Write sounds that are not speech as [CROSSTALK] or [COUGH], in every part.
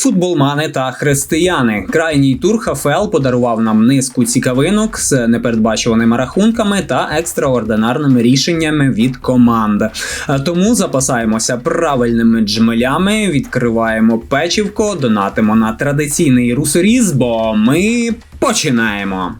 Футболмани та християни. Крайній тур ХФЛ подарував нам низку цікавинок з непередбачуваними рахунками та екстраординарними рішеннями від команд. Е, Тому запасаємося правильними джмелями, відкриваємо печівко, донатимо на традиційний русоріз, бо ми починаємо.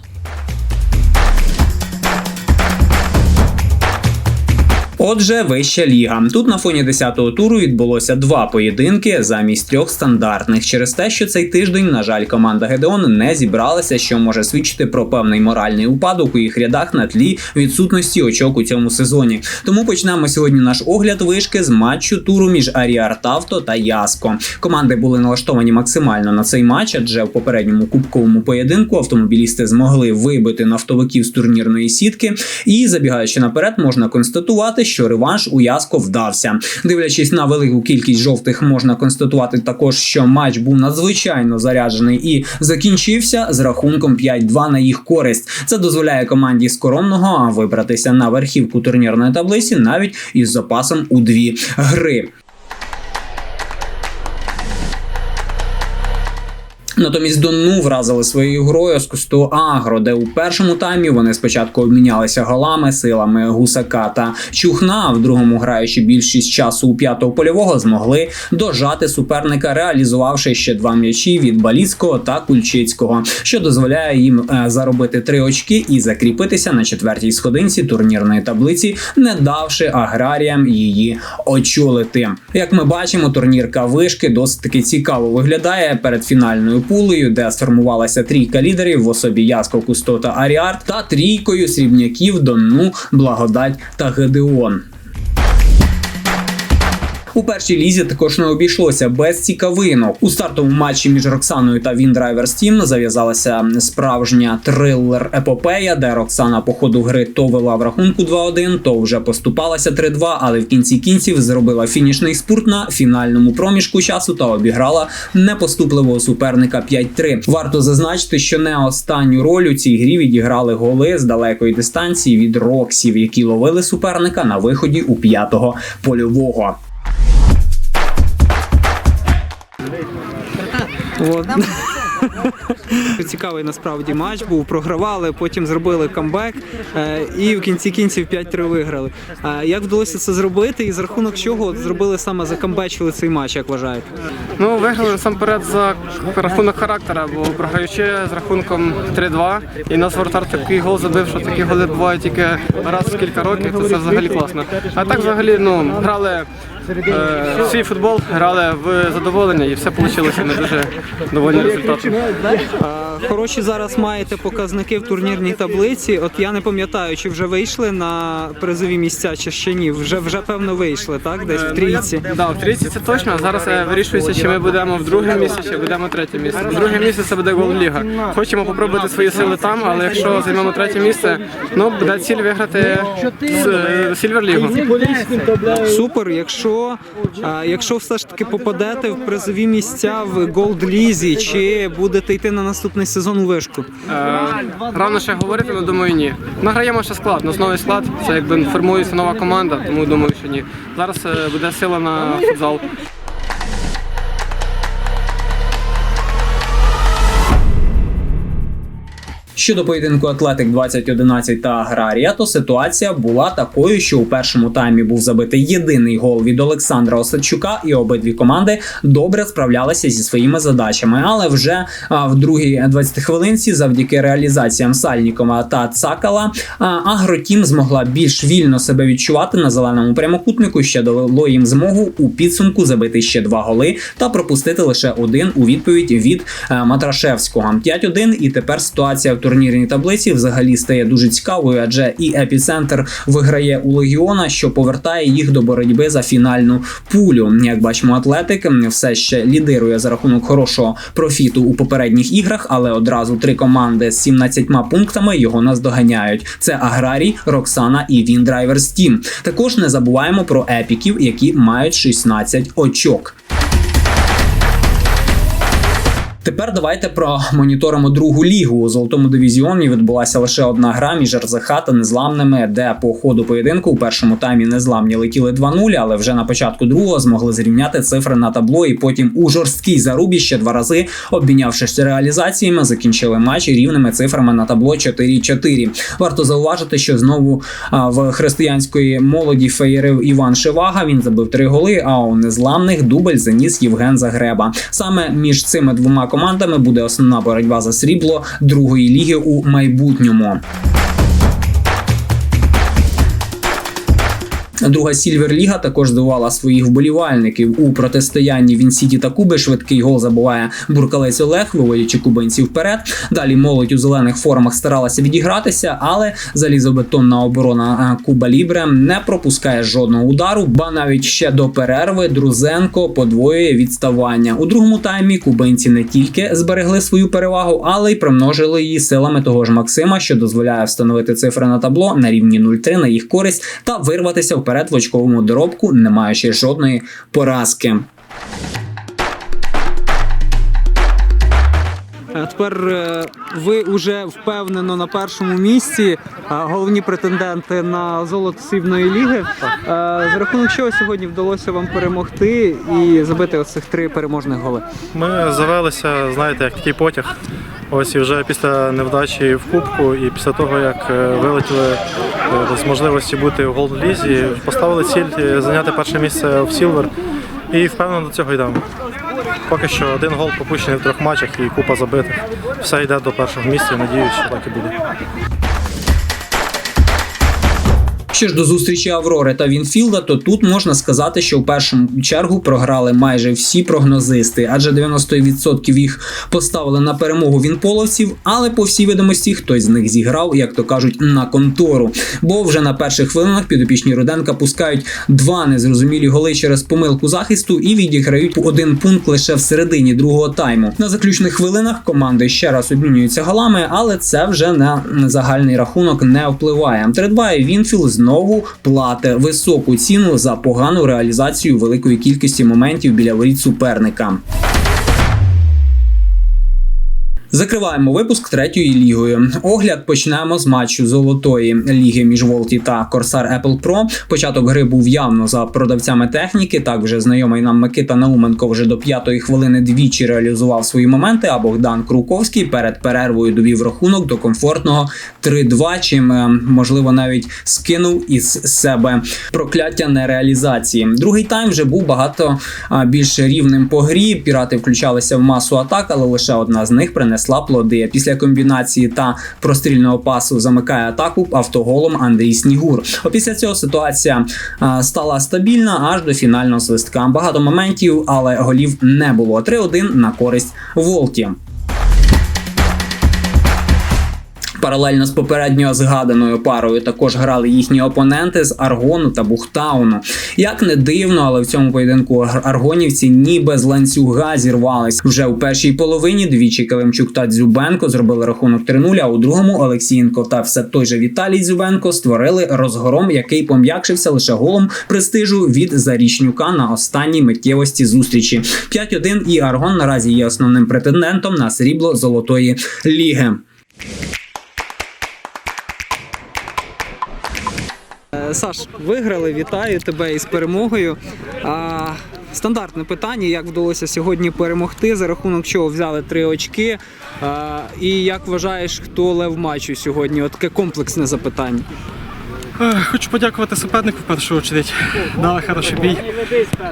Отже, вища ліга. Тут на фоні 10-го туру відбулося два поєдинки замість трьох стандартних через те, що цей тиждень, на жаль, команда Гедеон не зібралася, що може свідчити про певний моральний упадок у їх рядах на тлі відсутності очок у цьому сезоні. Тому почнемо сьогодні наш огляд вишки з матчу туру між Аріарт Авто та Яско. Команди були налаштовані максимально на цей матч, адже в попередньому кубковому поєдинку автомобілісти змогли вибити нафтовиків з турнірної сітки. І забігаючи наперед, можна констатувати, що реванш у Яско вдався. Дивлячись на велику кількість жовтих, можна констатувати також, що матч був надзвичайно заряджений і закінчився з рахунком 5-2 на їх користь. Це дозволяє команді скоромного вибратися на верхівку турнірної таблиці навіть із запасом у дві гри. Натомість Донну вразили своєю грою з кусту Агро, де у першому таймі вони спочатку обмінялися голами, силами гусака та чухна. В другому, граючи більшість часу у п'ятого польового, змогли дожати суперника, реалізувавши ще два м'ячі від Баліцького та Кульчицького, що дозволяє їм е, заробити три очки і закріпитися на четвертій сходинці турнірної таблиці, не давши аграріям її очолити. Як ми бачимо, турнірка вишки досить таки цікаво виглядає перед фінальною пулею, де сформувалася трійка лідерів в особі Яско, Кусто та Аріарт, та трійкою срібняків Донну, Благодать та Гедеон. У першій лізі також не обійшлося без цікавинок. У стартовому матчі між Роксаною та Windrivers Team зав'язалася справжня трилер епопея, де Роксана по ходу гри то вела в рахунку 2-1, то вже поступалася 3-2, але в кінці кінців зробила фінішний спурт на фінальному проміжку часу та обіграла непоступливого суперника 5-3. Варто зазначити, що не останню роль у цій грі відіграли голи з далекої дистанції від Роксів, які ловили суперника на виході у п'ятого польового. От. Цікавий насправді матч був. Програвали, потім зробили камбек е, і в кінці кінців 5-3 виграли. Е, Як вдалося це зробити, і за рахунок чого зробили саме закамбечили цей матч, як вважаєте? Ну, виграли насамперед за рахунок характера, бо програючи з рахунком 3-2, і нас воротар такий гол забив, що такі голи бувають тільки раз в кілька років, то це взагалі класно. А так взагалі ну, грали е, свій футбол, грали в задоволення і все вийшло. Ми дуже довольні результатом. Е, Хороші зараз маєте показники в турнірній таблиці. От я не пам'ятаю, чи вже вийшли на призові місця, чи ще ні. Вже вже певно вийшли, так? Десь в трійці. Да, в трійці це точно. а Зараз е, вирішується, чи ми будемо в друге місце, чи будемо третє місце. В Друге місце це буде Голліга. Хочемо попробувати свої сили там, але якщо займемо третє місце, ну буде ціль виграти Сільвер Лігу. Супер. Якщо, а, якщо все ж таки попадете в призові місця в Голд Лізі, чи будете йти на наступний сезон у вишку? Е, Рано ще говорити, але думаю, ні. Награємо ще склад, новий склад, це якби формується нова команда, тому думаю, що ні. Зараз е, буде сила на футзал. Щодо поєдинку Атлетик 2011 та Аграрія, то ситуація була такою, що у першому таймі був забитий єдиний гол від Олександра Осадчука, і обидві команди добре справлялися зі своїми задачами. Але вже в другій 20 хвилинці, завдяки реалізаціям Сальнікова та Цакала, Агротім змогла більш вільно себе відчувати на зеленому прямокутнику, що дало їм змогу у підсумку забити ще два голи та пропустити лише один у відповідь від е, Матрашевського. 5-1, і тепер ситуація в турнірній таблиці взагалі стає дуже цікавою, адже і епіцентр виграє у Легіона, що повертає їх до боротьби за фінальну пулю. Як бачимо, Атлетик все ще лідирує за рахунок хорошого профіту у попередніх іграх, але одразу три команди з 17 пунктами його наздоганяють. Це Аграрій, Роксана і Віндрайверс Тім. Також не забуваємо про епіків, які мають 16 очок. Тепер давайте промоніторимо другу лігу. У золотому дивізіоні відбулася лише одна гра між РЗХ та незламними, де по ходу поєдинку у першому таймі незламні летіли 2-0, але вже на початку другого змогли зрівняти цифри на табло. І потім у жорсткій зарубі ще два рази, обмінявшись реалізаціями, закінчили матч рівними цифрами на табло 4-4. Варто зауважити, що знову в християнської молоді феєрив Іван Шивага. Він забив три голи. А у незламних дубль заніс Євген Загреба. Саме між цими двома командами буде основна боротьба за срібло другої ліги у майбутньому. Друга Сільвер-ліга також здивувала своїх вболівальників у протистоянні Вінсіті та Куби. Швидкий гол забуває буркалець Олег, виводячи кубинців вперед. Далі молодь у зелених формах старалася відігратися, але залізобетонна оборона е, Куба Лібре не пропускає жодного удару. Ба навіть ще до перерви Друзенко подвоює відставання. У другому таймі кубинці не тільки зберегли свою перевагу, але й примножили її силами того ж Максима, що дозволяє встановити цифри на табло на рівні 0-3 на їх користь та вирватися вперед в очковому доробку, не маючи жодної поразки. Тепер е, ви вже впевнено на першому місці. Головні претенденти на золото срібної ліги. Е, За рахунок чого сьогодні вдалося вам перемогти і забити оцих три переможних голи? Ми завелися, знаєте, як такий потяг. Ось і вже після невдачі в Кубку і після того, як е, вилетіли е, з можливості бути в Голд Лізі, поставили ціль е, зайняти перше місце в Сілвер і впевнено до цього йдемо. Поки що один гол пропущений в трьох матчах і купа забитих. Все йде до першого місця, надіюсь, що так і буде. Що ж до зустрічі Аврори та Вінфілда, то тут можна сказати, що в першому чергу програли майже всі прогнозисти, адже 90% їх поставили на перемогу вінполовців, але по всій видимості хтось з них зіграв, як то кажуть, на контору. Бо вже на перших хвилинах підопічні Руденка пускають два незрозумілі голи через помилку захисту і відіграють один пункт лише в середині другого тайму. На заключних хвилинах команди ще раз обмінюються голами, але це вже на загальний рахунок не впливає. 3-2 і Вінфілд знову платить високу ціну за погану реалізацію великої кількості моментів біля воріт суперника. Закриваємо випуск третьою лігою. Огляд почнемо з матчу золотої ліги між Волті та Корсар Apple Pro. Початок гри був явно за продавцями техніки. Так вже знайомий нам Микита Науменко вже до п'ятої хвилини двічі реалізував свої моменти. А Богдан Круковський перед перервою довів рахунок до комфортного 3-2, чим е, можливо навіть скинув із себе прокляття нереалізації. Другий тайм вже був багато більш рівним по грі. Пірати включалися в масу атак, але лише одна з них принесла плоди. Після комбінації та прострільного пасу замикає атаку автоголом Андрій Снігур. Опісля цього ситуація а, стала стабільна аж до фінального свистка. Багато моментів, але голів не було. 3-1 на користь Волті. Паралельно з попередньо згаданою парою також грали їхні опоненти з Аргону та Бухтауну. Як не дивно, але в цьому поєдинку ар- аргонівці ніби з ланцюга зірвались. Вже у першій половині двічі Килимчук та Дзюбенко зробили рахунок 3-0, а у другому Олексієнко та все той же Віталій Дзюбенко створили розгром, який пом'якшився лише голом престижу від Зарічнюка на останній миттєвості зустрічі. 5-1 і Аргон наразі є основним претендентом на срібло золотої ліги. Саш, виграли, вітаю тебе із перемогою. Стандартне питання: як вдалося сьогодні перемогти, за рахунок чого взяли три очки. І як вважаєш, хто лев матчу сьогодні? От таке комплексне запитання. Е, Хочу подякувати супернику в першу чергу. Дали хороший бій.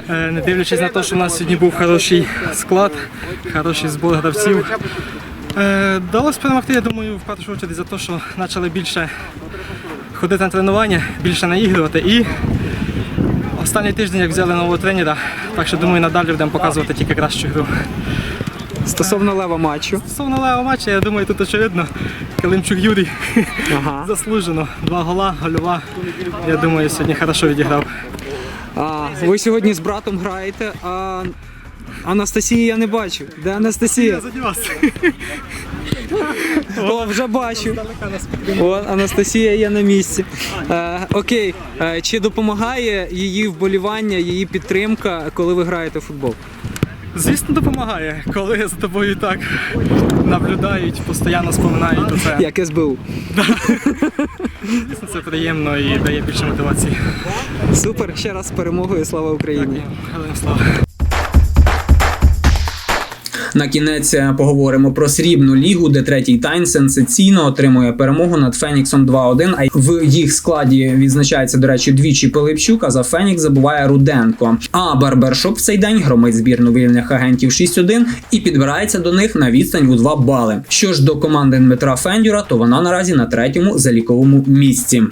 Е, Не дивлячись на те, що у нас сьогодні був хороший склад, хороший збор гравців. Е, Вдалося перемогти, я думаю, в першу чергу за те, що почали більше ходити на тренування, більше наігрувати. І останній тиждень, як взяли нового тренера, так що думаю, надалі будемо показувати тільки кращу гру. Стосовно лева матчу. Стосовно левого матчу, я думаю, тут очевидно. Килимчук Юрій Ага. [LAUGHS] заслужено. Два гола, гольова. Я думаю, сьогодні хорошо відіграв. А, ви сьогодні з братом граєте, а Анастасії я не бачу. Де Анастасія? Заді вас. О, вже бачу. О, Анастасія є на місці. Е, окей, е, чи допомагає її вболівання, її підтримка, коли ви граєте в футбол? Звісно, допомагає. Коли за тобою так наблюдають, постійно споминають, то це, Як СБУ. звісно, це приємно і дає більше мотивації. Супер, ще раз з перемогою, слава Україні. Героям слава. На кінець е, поговоримо про срібну лігу, де третій тайн сенсаційно отримує перемогу над Феніксом 2-1. А в їх складі відзначається, до речі, двічі Пилипчук, а за Фенікс забуває Руденко. А Барбершоп в цей день громить збірну вільних агентів 6-1 і підбирається до них на відстань у 2 бали. Що ж до команди Дмитра Фендюра, то вона наразі на третьому заліковому місці.